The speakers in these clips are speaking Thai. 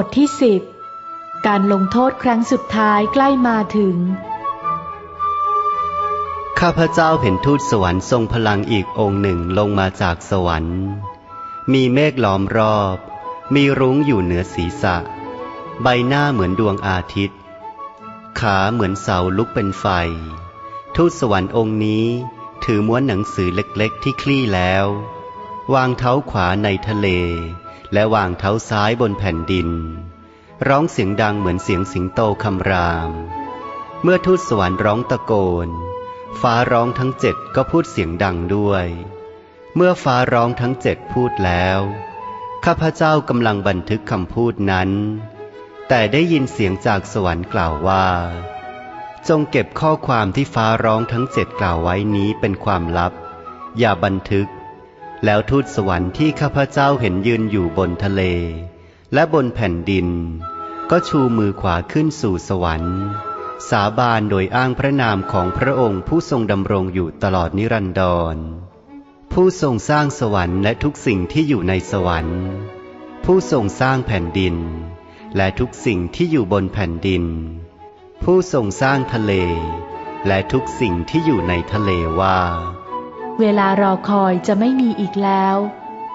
บทที่สิบการลงโทษครั้งสุดท้ายใกล้มาถึง ข้าพเจ้าเห็นทูตสวรรค์ทรงพลังอีกองค์หนึ่งลงมาจากสวรรค์ มีเมฆล้อมรอบ มีรุ้งอยู่เหนือศีรษะ ใบหน้าเหมือนดวงอาทิตย์ ขาเหมือนเสาลุกเป็นไฟ ทูตสวรรค์องค์นี้ถือม้วนหนังสือเล็กๆที่คลี่แล้ว วางเท้าขวาในทะเล และวางเท้าซ้ายบนแผ่นดิน ร้องเสียงดังเหมือนเสียงสิงโตคำราม เมื่อทูตสวรรค์ร้องตะโกน ฟ้าร้องทั้งเจ็ดก็พูดเสียงดังด้วย เมื่อฟ้าร้องทั้งเจ็ดพูดแล้วข้าพเจ้ากำลังบันทึกคำพูดนั้น แต่ได้ยินเสียงจากสวรรค์กล่าวว่า จงเก็บข้อความที่ฟ้าร้องทั้งเจ็ดกล่าวไว้นี้เป็นความลับ อย่าบันทึก แล้วทูตสวรรค์ที่ข้าพเจ้าเห็นยืนอยู่บนทะเล และบนแผ่นดิน ก็ชูมือขวาขึ้นสู่สวรรค์ สาบานโดยอ้างพระนามของพระองค์ผู้ทรงดำรงอยู่ตลอดนิรันดร ผู้ทรงสร้างสวรรค์และทุกสิ่งที่อยู่ในสวรรค์ ผู้ทรงสร้างแผ่นดิน และทุกสิ่งที่อยู่บนแผ่นดิน ผู้ทรงสร้างทะเล และทุกสิ่งที่อยู่ในทะเลว่า เวลารอคอยจะไม่มีอีกแล้ว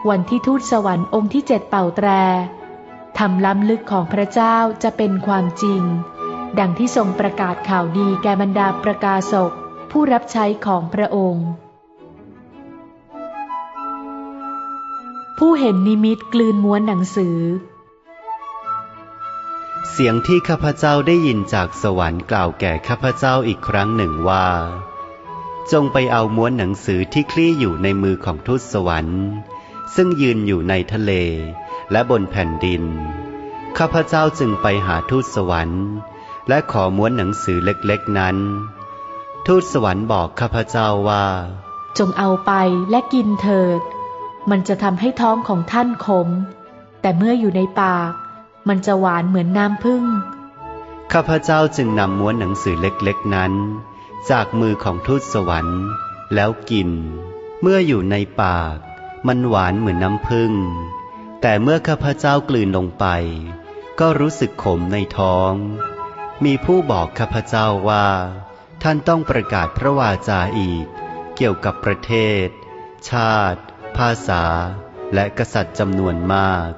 วันที่ทูตสวรรค์องค์ที่เจ็ดเป่าแตรทำล้ำลึกของพระเจ้าจะเป็นความจริง ดังที่ทรงประกาศข่าวดีแก่บรรดาประกาศกผู้รับใช้ของพระองค์ ผู้เห็นนิมิตกลืนม้วนหนังสือ เสียงที่ข้าพเจ้าได้ยินจากสวรรค์กล่าวแก่ข้าพเจ้าอีกครั้งหนึ่งว่า จงไปเอาม้วนหนังสือที่คลี่อยู่ในมือของทูตสวรรค์ ซึ่งยืนอยู่ในทะเลและบนแผ่นดิน ข้าพเจ้าจึงไปหาทูตสวรรค์ และขอม้วนหนังสือเล็กๆนั้น ทูตสวรรค์บอกข้าพเจ้าว่า จงเอาไปและกินเถิด มันจะทำให้ท้องของท่านขม แต่เมื่ออยู่ในปาก มันจะหวานเหมือนน้ำผึ้งข้าพเจ้าจึงนำม้วนหนังสือเล็กๆนั้น จากมือของทูตสวรรค์ แล้วกิน เมื่ออยู่ในปาก มันหวานเหมือนน้ำผึ้งแต่เมื่อข้าพเจ้ากลืนลงไป ก็รู้สึกขมในท้อง มีผู้บอกข้าพเจ้าว่า ท่านต้องประกาศพระวาจาอีก เกี่ยวกับประเทศ ชาติ ภาษา และกษัตริย์จำนวนมาก